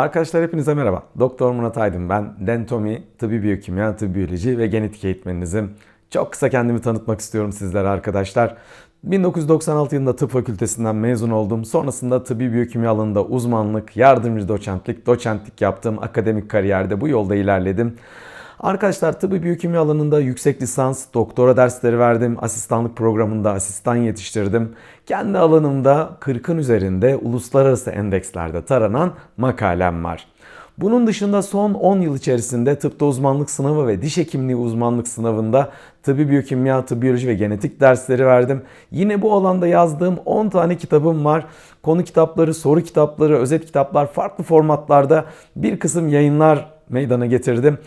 Arkadaşlar hepinize merhaba. Doktor Murat Aydın ben. Dentomi, tıbbi biyokimya, tıbbi biyoloji ve genetik eğitmeninizim. Çok kısa kendimi tanıtmak istiyorum sizlere arkadaşlar. 1996 yılında tıp fakültesinden mezun oldum. Sonrasında tıbbi biyokimya alanında uzmanlık, yardımcı doçentlik, doçentlik yaptım. Akademik kariyerde bu yolda ilerledim. Arkadaşlar tıbbi biyokimya alanında yüksek lisans, doktora dersleri verdim. Asistanlık programında asistan yetiştirdim. Kendi alanımda 40'ın üzerinde uluslararası endekslerde taranan makalem var. Bunun dışında son 10 yıl içerisinde tıpta uzmanlık sınavı ve diş hekimliği uzmanlık sınavında tıbbi biyokimya, tıbbi biyoloji ve genetik dersleri verdim. Yine bu alanda yazdığım 10 tane kitabım var. Konu kitapları, soru kitapları, özet kitaplar farklı formatlarda bir kısım yayınlar meydana getirdim.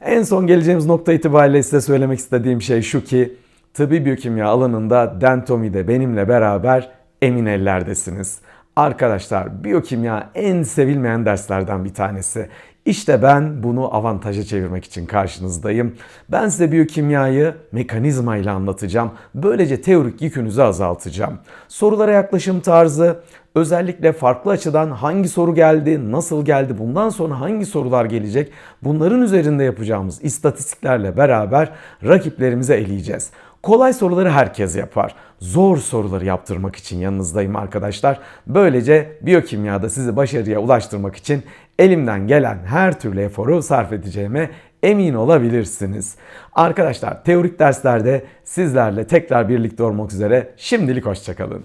En son geleceğimiz nokta itibariyle size söylemek istediğim şey şu ki tıbbi biyokimya alanında Dentomi'de benimle beraber emin ellerdesiniz. Arkadaşlar biyokimya en sevilmeyen derslerden bir tanesi. İşte ben bunu avantaja çevirmek için karşınızdayım. Ben size biyokimyayı mekanizma ile anlatacağım. Böylece teorik yükünüzü azaltacağım. Sorulara yaklaşım tarzı, özellikle farklı açıdan hangi soru geldi, nasıl geldi, bundan sonra hangi sorular gelecek bunların üzerinde yapacağımız istatistiklerle beraber rakiplerimize eleyeceğiz. Kolay soruları herkes yapar. Zor soruları yaptırmak için yanınızdayım arkadaşlar. Böylece biyokimyada sizi başarıya ulaştırmak için elimden gelen her türlü eforu sarf edeceğime emin olabilirsiniz. Arkadaşlar teorik derslerde sizlerle tekrar birlikte olmak üzere şimdilik hoşçakalın.